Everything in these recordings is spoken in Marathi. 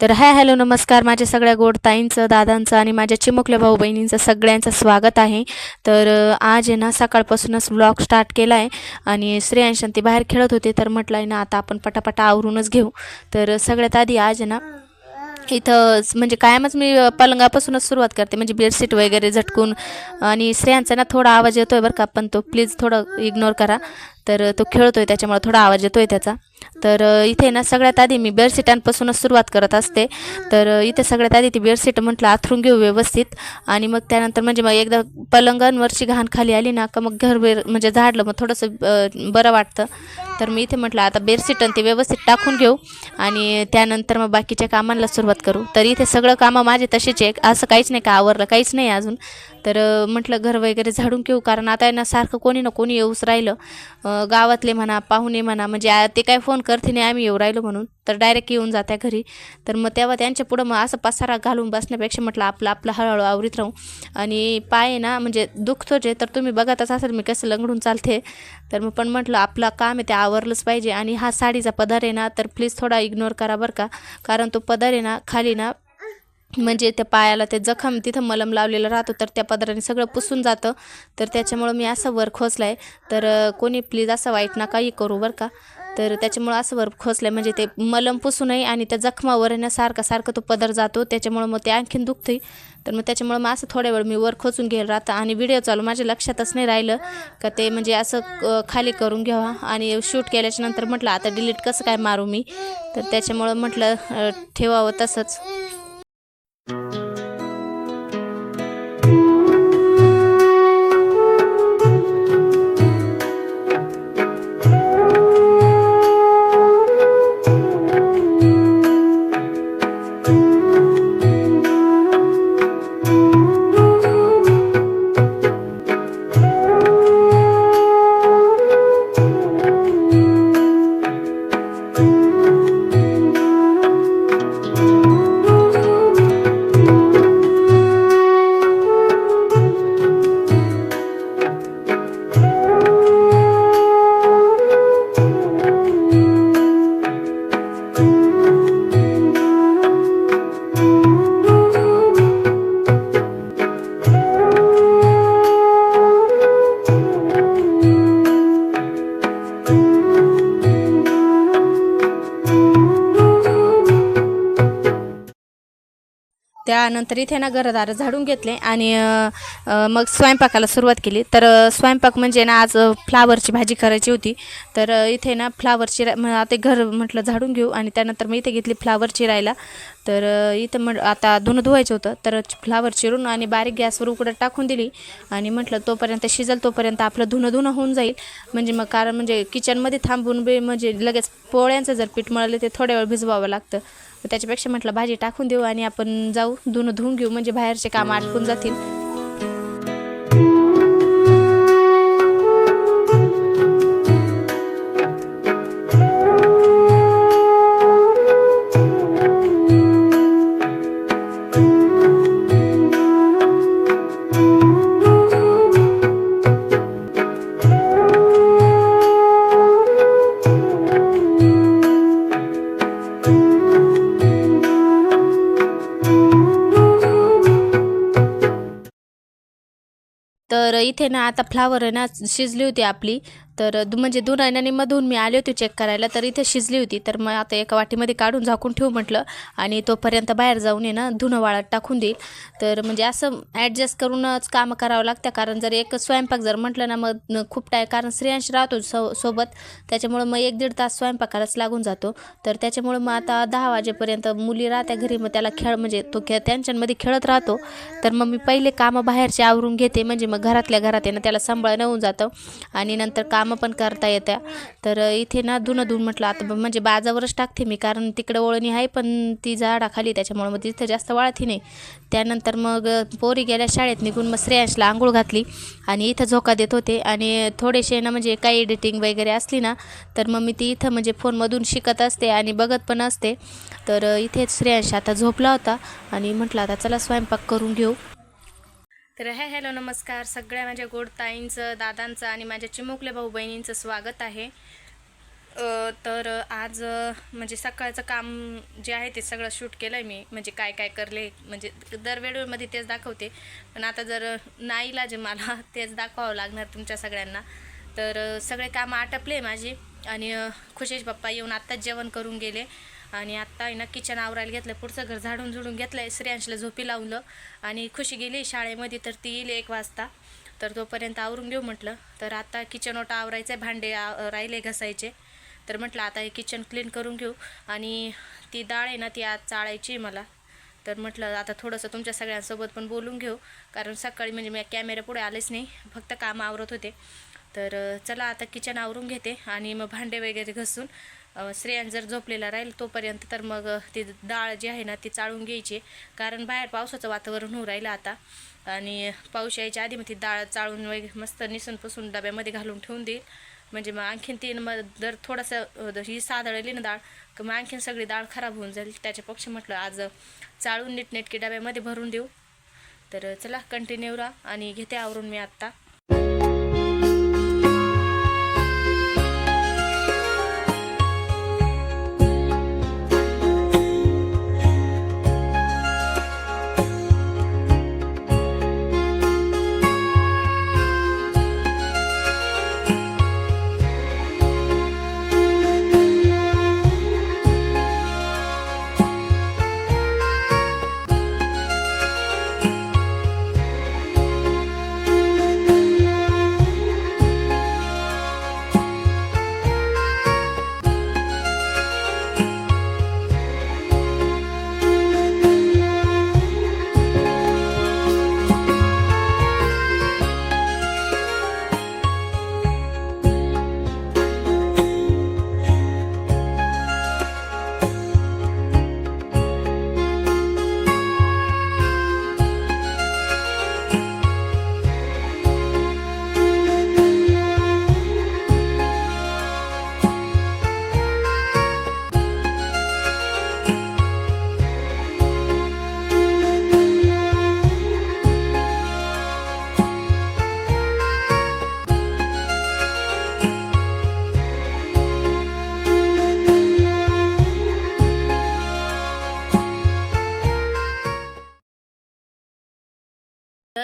तर हाय हॅलो नमस्कार. माझ्या सगळ्या गोड ताईंचं दादांचं आणि माझ्या चिमुकल्या भाऊ बहिणींचं सगळ्यांचं स्वागत आहे. तर आज आहे ना सकाळपासूनच व्लॉग स्टार्ट केला आहे आणि श्रेयांश आणि बाहेर खेळत होते. तर म्हटलं आहे ना आता आपण पटापटा आवरूनच घेऊ. तर सगळ्यात आधी आज आहे ना इथं म्हणजे कायमच मी पलंगापासूनच सुरुवात करते. म्हणजे बेडशीट वगैरे झटकून आणि श्रेयांचा ना थोडा आवाज येतोय बरं का पण तो प्लीज थोडं इग्नोर करा. तर तो खेळतोय त्याच्यामुळे थोडा आवाज येतोय त्याचा. तर इथे ना सगळ्यात आधी मी बेडशीटांपासूनच सुरुवात करत असते. तर इथे सगळ्यात आधी ती बेडशीट म्हटलं आथरून घेऊ व्यवस्थित. आणि मग त्यानंतर म्हणजे मग एकदा पलंगांवरची घाण खाली आली ना का मग घर म्हणजे झाडलं मग थोडंसं बरं वाटतं. तर मी इथे म्हटलं आता बेडशीट आणि ते व्यवस्थित टाकून घेऊ आणि त्यानंतर मग बाकीच्या कामांना सुरुवात करू. तर इथे सगळं कामं माझे तसेच आहे. असं काहीच नाही का आवरलं काहीच नाही अजून. तर म्हटलं घर वगैरे झाडून घेऊ. कारण आता ना सारखं कोणी ना कोणी येऊच राहिलं. गावातले म्हणा पाहुणे म्हणा म्हणजे ते काय फोन करते नाही आम्ही येऊ राहिलो म्हणून. तर डायरेक्ट येऊन जात्या घरी. तर मग तेव्हा त्यांच्या पुढं मग असं पसारा घालून बसण्यापेक्षा म्हटलं आपलं आपलं हळूहळू आवरीत राहू. आणि पाय आहे ना म्हणजे दुखतो जे तर तुम्ही बघतच असाल मी कसं लंगडून चालते. तर मग पण म्हटलं आपलं काम आहे ते आवरलंच पाहिजे. आणि हा साडीचा पदर आहे ना तर प्लीज थोडा इग्नोर करा बरं का. कारण तो पदर आहे ना खाली ना म्हणजे त्या पायाला ते जखम तिथं मलम लावलेलं राहतो तर त्या पदराने सगळं पुसून जातं. तर त्याच्यामुळं मी असं वर खोचलं आहे तर कोणी प्लीज असं वाईट नकाही करू बरं का. तर त्याच्यामुळं असं वर खोचलं आहे म्हणजे ते मलम पुसू नये आणि त्या जखमावर ना सारखा सारखा तो पदर जातो. त्याच्यामुळं मग ते आणखीन दुखतंय. तर मग त्याच्यामुळं मग असं थोड्या वेळ मी वर खोचून घेईल राहतं. आणि व्हिडिओ चालू माझ्या लक्षातच नाही राहिलं का ते म्हणजे असं खाली करून घ्यावा. आणि शूट केल्याच्यानंतर म्हटलं आता डिलीट कसं काय मारू मी? तर त्याच्यामुळं म्हटलं ठेवावं तसंच. त्यानंतर इथे ना घरदार झाडून घेतले आणि मग स्वयंपाकाला सुरुवात केली. तर स्वयंपाक म्हणजे ना आज फ्लावरची भाजी करायची होती. तर इथे ना फ्लावरची आता घर म्हटलं झाडून घेऊ आणि त्यानंतर मी इथे घेतली फ्लावर चिरायला. तर इथं म्हण आता धुणं धुवायचं होतं. तर फ्लावर चिरून आणि बारीक गॅसवर उकडं टाकून दिली आणि म्हटलं तोपर्यंत शिजल तोपर्यंत आपलं धुणं धुणं होऊन जाईल. म्हणजे मग कारण म्हणजे किचनमध्ये थांबून बी म्हणजे लगेच पोळ्यांचं जर पीठ मळलं ते थोड्या वेळ भिजवावं लागतं. त्याच्यापेक्षा म्हटलं भाजी टाकून देऊ आणि आपण जाऊ धुणं धुवून घेऊ. म्हणजे बाहेरचे काम आटकून जातील. तर इथे ना आता फ्लावर आहे ना शिजली होती आपली. तर दु- म्हणजे दोन महिन्यांनी मधून मी आले होते चेक करायला तर इथे शिजली होती. तर मग आता एका वाटीमध्ये काढून झाकून ठेवू म्हटलं आणि तोपर्यंत बाहेर जाऊन ये ना धुणं वाळत टाकून देईल. तर म्हणजे असं ॲडजस्ट करूनच कामं करावं लागतं कारण जर एक स्वयंपाक जर म्हटलं ना मग खूप टाय कारण स्त्रियांशी राहतो सो सोबत त्याच्यामुळं मग एक दीड तास स्वयंपाकालाच लागून जातो. तर त्याच्यामुळं मग आता दहा वाजेपर्यंत मुली राहत्या घरी मग त्याला खेळ म्हणजे तो खेळ त्यांच्यामध्ये खेळत राहतो. तर मग मी पहिले कामं बाहेरचे आवरून घेते म्हणजे मग घरातल्या घरात येणं त्याला सांभाळणं होऊन जातं. आणि नंतर काम पण करता येत्या. तर इथे ना धुणं धुवून म्हटलं आता म्हणजे बाजावरच टाकते मी कारण तिकडं ओळणी आहे पण ती झाडाखाली त्याच्यामुळे मग तिथं जास्त वाळती नाही. त्यानंतर मग पोरी गेल्या शाळेत निघून मग श्रेयांशला आंघोळ घातली आणि इथं झोका देत होते. आणि थोडेसे ना म्हणजे काही एडिटिंग वगैरे असली ना तर मग मी ती इथं म्हणजे फोनमधून शिकत असते आणि बघत पण असते. तर इथेच श्रेयांश आता झोपला होता आणि म्हटलं आता चला स्वयंपाक करून घेऊ. तर हे हॅलो नमस्कार. सगळ्या माझ्या गोड ताईंचं दादांचं आणि माझ्या चिमुकल्या भाऊ बहिणींचं स्वागत आहे. तर आज म्हणजे सकाळचं काम जे आहे ते सगळं शूट केलं आहे मी. म्हणजे काय काय करले म्हणजे दर व्हिडिओमध्ये तेच दाखवते. पण आता जर नाईला जे मला तेच दाखवावं लागणार तुमच्या सगळ्यांना. तर सगळे कामं आटपले माझी. आणि खुशेश खुशीश पप्पा येऊन आत्ताच जेवण करून गेले. आणि आत्ता आहे ना किचन आवरायला घेतलं पुढचं घर झाडून झुडून घेतलं आहे श्रेयांशला झोपी लावलं. आणि खुशी गेली शाळेमध्ये तर ती येईल एक वाजता. तर तोपर्यंत आवरून घेऊ म्हटलं. तर आता किचन ओटा आवरायचं आहे भांडे राहिले घसायचे. तर म्हटलं आता हे किचन क्लीन करून घेऊ. आणि ती डाळ आहे ना ती आज चाळायची आहे मला. तर म्हटलं आता थोडंसं तुमच्या सगळ्यांसोबत पण बोलून घेऊ. कारण सकाळी म्हणजे मी कॅमेरा पुढे आलेच नाही फक्त काम आवरत होते. तर चला आता किचन आवरून घेते आणि मग भांडे वगैरे घसून श्रेयान जर झोपलेला राहील तोपर्यंत तर मग ती डाळ जी आहे ना ती चाळून घ्यायची. कारण बाहेर पावसाचं वातावरण होऊ राहिलं आता. आणि पाऊस यायच्या आधी मग ती डाळ चाळून वगैरे मस्त निसून पुसून डब्यामध्ये घालून ठेवून देईल. म्हणजे मग आणखीन तीन मग जर थोडंसं ही सादळली ना डाळ तर मग आणखीन सगळी डाळ खराब होऊन जाईल. त्याच्यापेक्षा म्हटलं आज चाळून नीटनेटकी डब्यामध्ये भरून देऊ. तर चला कंटिन्यू राहा आणि घेते आवरून मी आत्ता.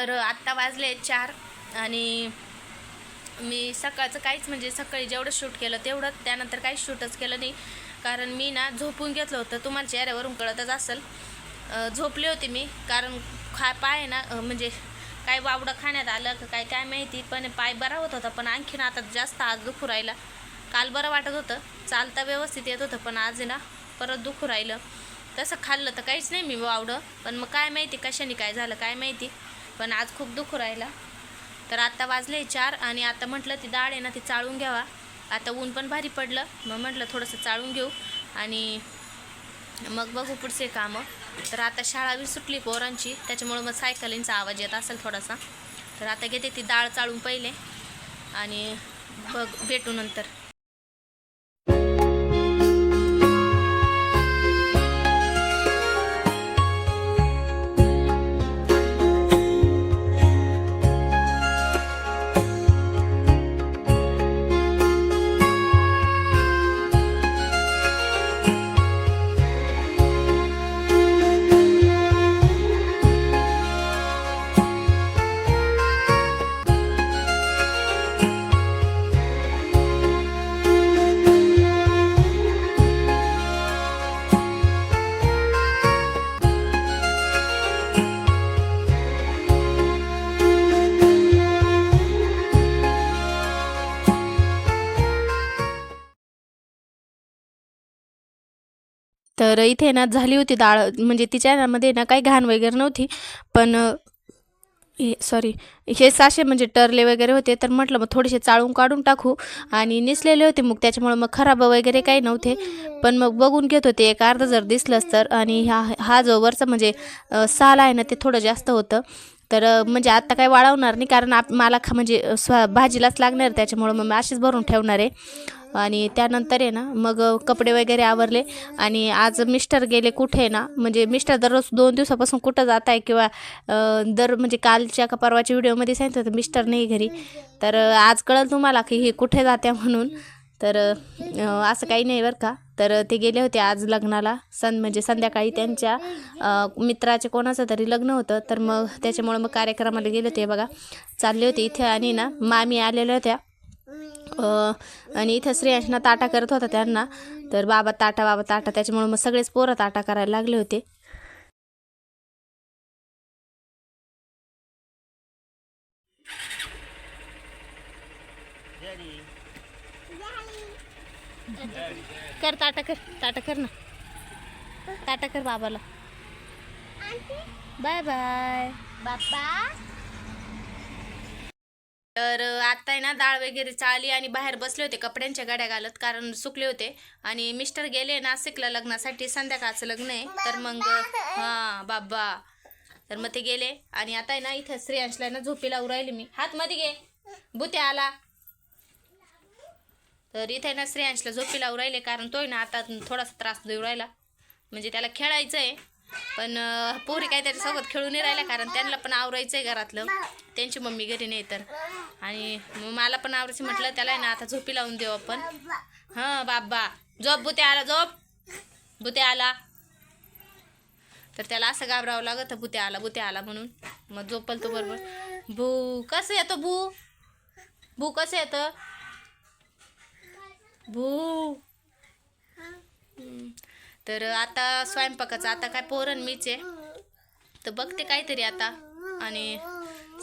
तर आत्ता वाजले चार आणि मी सकाळचं काहीच म्हणजे सकाळी जेवढं शूट केलं तेवढं त्यानंतर काहीच शूटच केलं नाही. कारण मी ना झोपून घेतलं होतं. तुम्हाला चेहऱ्यावरून कळतच असेल. झोपले होते मी. कारण खा पाय ना म्हणजे काय वावडं खाण्यात आलं का काय काय माहिती. पण पाय बरा होत होता. पण आणखीन आता जास्त आज दुखू राहिला. काल बरं वाटत होतं. चालता व्यवस्थित येत होतं. पण आज आहे ना परत दुखू राहिलं. तसं खाल्लं तर काहीच नाही मी वावडं. पण मग काय माहिती कशाने काय झालं काय माहिती. पण आज खूप दुखू राहिला. तर आत्ता वाजले चार आणि आता म्हटलं ती डाळ आहे ना ती चाळून घ्यावा. आता ऊन पण भारी पडलं मग म्हटलं थोडंसं चाळून घेऊ आणि मग बघू पुढचे कामं. तर आता शाळा बी सुटली पोरांची त्याच्यामुळं मग सायकलींचा आवाज येत असेल थोडासा. तर आता घेते ती डाळ चाळून पहिले आणि बघ भेटू नंतर. तर इथे ना झाली होती डाळ म्हणजे तिच्यामध्ये ना काही घाण वगैरे नव्हती पण हे सॉरी हे साशे म्हणजे टरले वगैरे होते तर म्हटलं मग थोडेसे चाळून काढून टाकू आणि निसलेले होते मग त्याच्यामुळे मग खराब वगैरे काही नव्हते. पण मग बघून घेत होते एक अर्ध जर दिसलंच तर आणि हा हा जो वरचा म्हणजे साल आहे ना ते थोडं जास्त होतं. तर म्हणजे आत्ता काही वाळवणार नाही कारण आप मला खा म्हणजे स्वा स्व भाजीलाच लागणार त्याच्यामुळं मग मी अशीच भरून ठेवणार आहे. आणि त्यानंतर आहे ना मग कपडे वगैरे आवरले आणि आज मिस्टर गेले कुठे ना म्हणजे मिस्टर दररोज दोन दिवसापासून कुठं जात आहे किंवा दर म्हणजे कालच्या का परवाच्या व्हिडिओमध्ये सांगितलं होतं मिस्टर नाही घरी. तर आज कळलं तुम्हाला की हे कुठे जात्या म्हणून. तर असं काही नाही बरं का. तर ते गेले होते आज लग्नाला. सं म्हणजे संध्याकाळी त्यांच्या मित्राचे कोणाचं तरी लग्न होतं. तर मग त्याच्यामुळं मग कार्यक्रमाला गेले होते बघा. चालले होते इथे आणि ना मामी आलेल्या होत्या. आणि इथं श्रेयांशना ताटा करत होता त्यांना. तर बाबा ताटा बाबा ताटा त्याच्यामुळे मग सगळेच पोरं ताटा करायला लागले होते. कर ताटा कर ताटा कर ना. ताटा कर बाबाला. Bye bye. बाप्पा? तर आता आहे ना डाळ वगैरे चाली आणि बाहेर बसले होते कपड्यांच्या गाड्या घालत कारण सुकले होते. आणि मिस्टर गेले नाशिकला लग्नासाठी संध्याकाळचं लग्न आहे. तर मग हां बाबा. तर मग ते गेले. आणि आता आहे ना इथं श्रेयांशला ना झोपी उरायली राहिली मी. हात मध्ये घे. बुते आला. तर इथे ना श्रेयांशला झोपी उरायले राहिले कारण तोय ना आता थोडासा त्रास देऊ राहिला. म्हणजे त्याला खेळायचं आहे पण पोरी काय त्याच्यासोबत खेळून राहिल्या कारण त्यांना पण आवरायचं आहे घरातलं. त्यांची मम्मी घरी नाही तर. आणि मग मला पण आवरायचं म्हटलं त्याला आहे ना आता झोपी लावून देऊ आपण. हां बाबा. झोप बुते आला झोप. बुते आला. तर त्याला असं घाबरावं लागत बुते आला बुते आला म्हणून. मग झोपल तो बरोबर. भू कसं येतो भू? भू कसं येतं? भू. तर आता स्वयंपाकाचं आता काय पोरण मीच आहे. तर बघते काहीतरी आता. आणि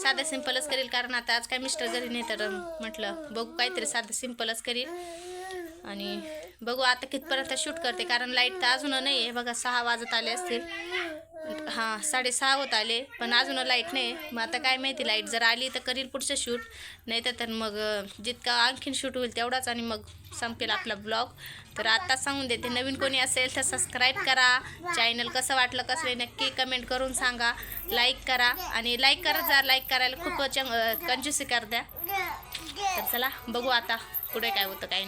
साधं सिंपलच करेल कारण आता आज काय मिस्टर घरी नाही तर म्हटलं बघू काहीतरी साधं सिंपलच करील. आणि बघू आता कितपर्यंत शूट करते कारण लाइट तर अजून नाही आहे. बघा सहा वाजत आले असतील. हां साडेसहा होत आले पण अजून लाइट नाही. मग आता काय माहिती लाइट जर आली तर करील पुढचं शूट नाही तर तर मग जितका आणखीन शूट होईल तेवढाच आणि मग संपेल आपला ब्लॉग तर आता सांगून देते नवीन कोणी असेल तर सबस्क्राईब करा. चॅनल कसं वाटलं कसं नाही नक्की कमेंट करून सांगा. लाईक करा आणि लाईक करत जा. लाईक करायला खूप चंग कंजूसी कर द्या. तर चला बघू आता पुढे काय होतं काय नाही.